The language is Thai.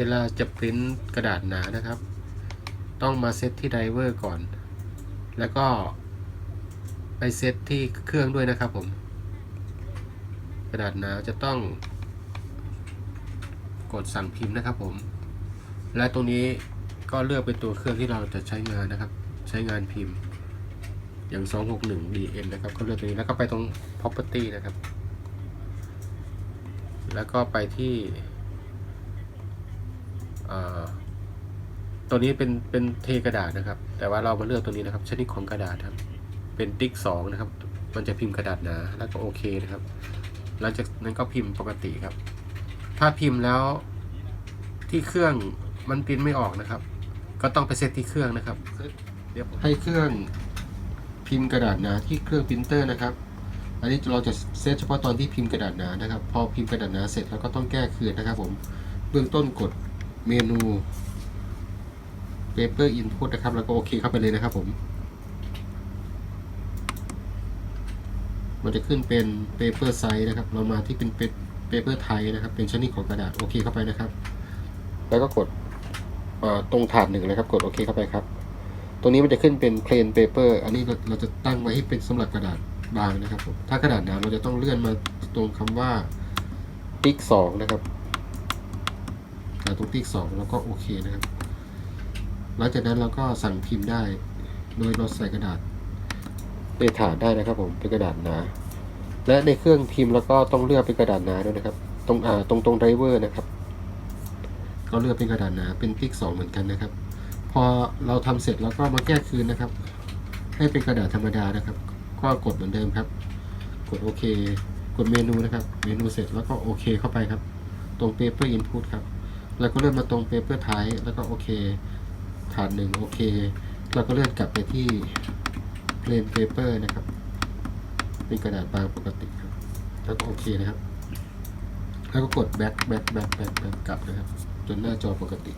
เวลาจะปริ้นกระดาษหนานะครับ ต้องมาเซตที่ไดเวอร์ก่อน แล้วก็ไปเซตที่เครื่องด้วยนะครับผม กระดาษหนาจะต้องกดสั่งพิมพ์นะครับผม และตรงนี้ก็เลือกเป็นตัวเครื่องที่เราจะใช้งานนะครับ ใช้งานพิมพ์ อย่าง 261 DN นะครับ ก็เลือกตรงนี้แล้วก็ไปตรง property นะครับ แล้วก็ไปที่ ตัวนี้เป็นเป็นเทกระดาษนะครับ แต่ว่าเรามาเลือกตัวนี้นะครับ ชนิดของกระดาษครับ เป็นติ๊กสองนะครับ มันจะพิมพ์กระดาษหนาแล้วก็โอเคนะครับ หลังจากนั้นก็พิมพ์ปกติครับ ถ้าพิมพ์แล้วที่เครื่องมันปิ้นไม่ออกนะครับ ก็ต้องไปเซตที่เครื่องนะครับเดี๋ยวให้เครื่องพิมพ์กระดาษหนาที่เครื่องปรินเตอร์นะครับ อันนี้เราจะเซตเฉพาะตอนที่พิมพ์กระดาษหนานะครับ พอพิมพ์กระดาษหนาเสร็จแล้วก็ต้องแก้คืนนะครับ ผม เบื้องต้นกด เมนู paper input นะครับ แล้วก็โอเคเข้าไปเลยนะครับผม มันจะขึ้นเป็น paper size นะครับ เรามาที่เป็น paper type นะครับ เป็นชนิดของกระดาษโอเคเข้าไปนะครับ แล้วก็กดตรงถาดหนึ่งนะครับ กดโอเคเข้าไปครับ ตรงนี้มันจะขึ้นเป็น plain paper อันนี้เราเราจะตั้งไว้ให้เป็นสำหรับกระดาษบางนะครับผมถ้ากระดาษหนาเราจะต้องเลื่อนมาตรงคำว่าติ๊กสองนะครับ อ่าตรงติ๊กสองแล้วก็โอเคนะครับ หลังจากนั้นเราก็สั่งพิมพ์ได้ โดยเราใส่กระดาษในถาดได้นะครับผมเป็นกระดาษหนา และในเครื่องพิมพ์แล้วก็ต้องเลือกเป็นกระดาษหนาด้วยนะครับ ตรงอ่าตรงตรงไดรเวอร์นะครับ ก็เลือกเป็นกระดาษหนาเป็นติ๊กสองเหมือนกันนะครับ พอเราทำเสร็จแล้วก็มาแก้คืนนะครับ ให้เป็นกระดาษธรรมดานะครับ ก็กดเหมือนเดิมครับ กดโอเคกดเมนูนะครับ เมนูเสร็จแล้วก็โอเคเข้าไปครับ ตรง paper input ครับ แล้วก็เลื่อนมาตรง paper type แล้วก็โอเค ฐานหนึ่งโอเค เราก็เลื่อนกลับไปที่ plain paper นะครับ เป็นกระดาษบางปกติครับ แล้วก็โอเคนะครับ แล้วก็กด back back back back back กลับนะครับ จนหน้าจอปกติ